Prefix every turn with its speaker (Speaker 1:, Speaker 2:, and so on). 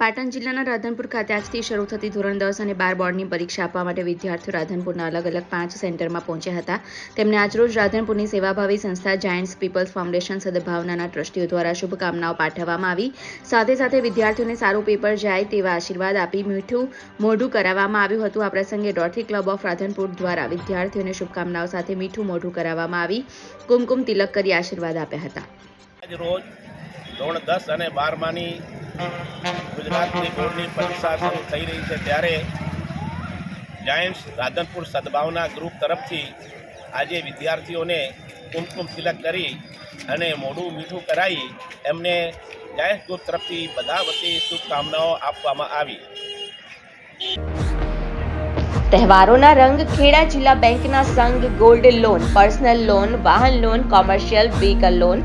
Speaker 1: પાટણ જિલ્લાના રાધનપુર ખાતે આજથી શરૂ થતી ધોરણ દસ અને બાર બોર્ડની પરીક્ષા આપવા માટે વિદ્યાર્થીઓ રાધનપુરના અલગ અલગ પાંચ સેન્ટરમાં પહોંચ્યા હતા. તેમને આજરોજ રાધનપુરની સેવાભાવી સંસ્થા જાયન્ટ્સ પીપલ્સ ફાઉન્ડેશન સદભાવનાના ટ્રસ્ટીઓ દ્વારા શુભકામનાઓ પાઠવવામાં આવી. સાથે સાથે વિદ્યાર્થીઓને સારું પેપર જાય તેવા આશીર્વાદ આપી મીઠું મોઢું કરાવવામાં આવ્યું હતું. આ પ્રસંગે રોટરી ક્લબ ઓફ રાધનપુર દ્વારા વિદ્યાર્થીઓને શુભકામનાઓ સાથે મીઠું મોઢું કરાવવામાં આવી. કુમકુમ તિલક કરી આશીર્વાદ આપ્યા હતા.
Speaker 2: ધોરણ દસ અને બારમાની ગુજરાતની બોર્ડની પરીક્ષા શરૂ થઈ રહી છે. ત્યારે જાયન્ટ્સ રાધનપુર સદભાવના ગ્રુપ તરફથી આજે વિદ્યાર્થીઓને કુમકુમ તિલક કરી અને મોઢું મીઠું કરાવી એમને જાયન્ટ્સ ગ્રુપ તરફથી બધા વતી શુભકામનાઓ આપવામાં આવી.
Speaker 3: તહેવારોના રંગ ખેડા જિલ્લા બેંકના સંઘ ગોલ્ડ લોન, પર્સનલ લોન, વાહન loan, commercial, vehicle loan